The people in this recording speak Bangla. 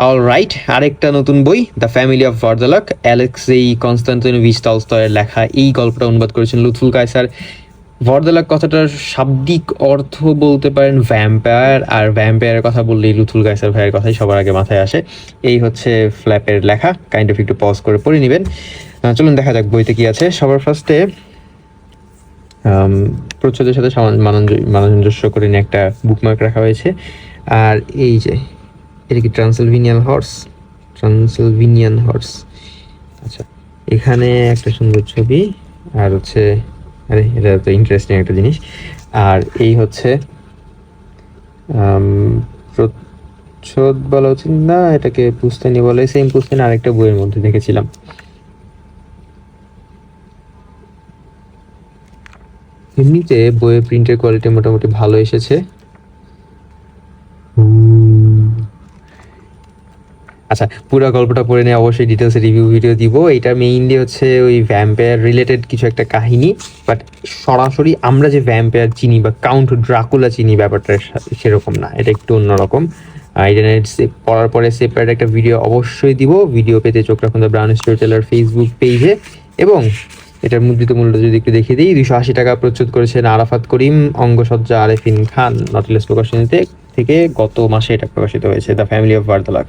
অল রাইট আরেকটা নতুন বই the family of Vourdalak Alexei Konstantinovich টলস্টয়ের লেখা এই গল্পটা অনুবাদ করেছেন লুৎফুল কায়সার। ভর্দালাক কথাটার শাব্দিক অর্থ বলতে পারেন ভ্যাম্পায়ার আর ভ্যাম্পায়ারের কথা বললেই লুথুল গাইসার ভাইয়ের কথাই সবার আগে মাথায় আসে। এই হচ্ছে ফ্ল্যাপের লেখা কাইন্ড অফ একটু পজ করে পড়ে নেবেন। চলুন দেখা যাক বইতে কি আছে। সবার ফার্স্টে প্রচ্ছদের সাথে মানানজ- করে নিয়ে একটা বুকমার্ক রাখা হয়েছে। আর এই যে এটা কি ট্রান্সলভিনিয়ান হর্স ট্রান্সলভিনিয়ান হর্স আচ্ছা এখানে একটা সুন্দর ছবি, আর হচ্ছে, আরে, এটা তো ইন্টারেস্টিং একটা জিনিস। আর এই হচ্ছে প্রচ্ছদ বলা উচিত না, এটাকে পুস্তানি বলে সেম পুস্তানি আরেকটা বইয়ের মধ্যে দেখেছিলাম। এমনিতে বইয়ের প্রিন্টের কোয়ালিটি মোটামুটি ভালো এসেছে। আচ্ছা পুরো গল্পটা পড়ে নিয়ে অবশ্যই ডিটেলসে রিভিউ ভিডিও দিব। এটা মেইনলি হচ্ছে ওই ভ্যাম্পায়ার রিলেটেড কিছু একটা কাহিনী বাট সরাসরি আমরা যে ভ্যাম্পায়ার চিনি বা কাউন্ট ড্রাকুলা চিনি ব্যাপারটা সেরকম না, এটা একটু অন্যরকম। সে- পড়ার পরে সেপারেট একটা ভিডিও অবশ্যই দিব। ভিডিও পেতে চোখ রাখুন the Brown Story Teller Facebook পেজে এবং এটার মুদ্রিত মূল্য যদি একটু দেখিয়ে দিই দুশো আশি টাকা প্রচ্ছুত করেছেন আরাফাত করিম, অঙ্গসজ্জা আরেফিন খান নটিলেস প্রকাশনীতে থেকে গত মাসে এটা প্রকাশিত হয়েছে। The family of বার্দালাক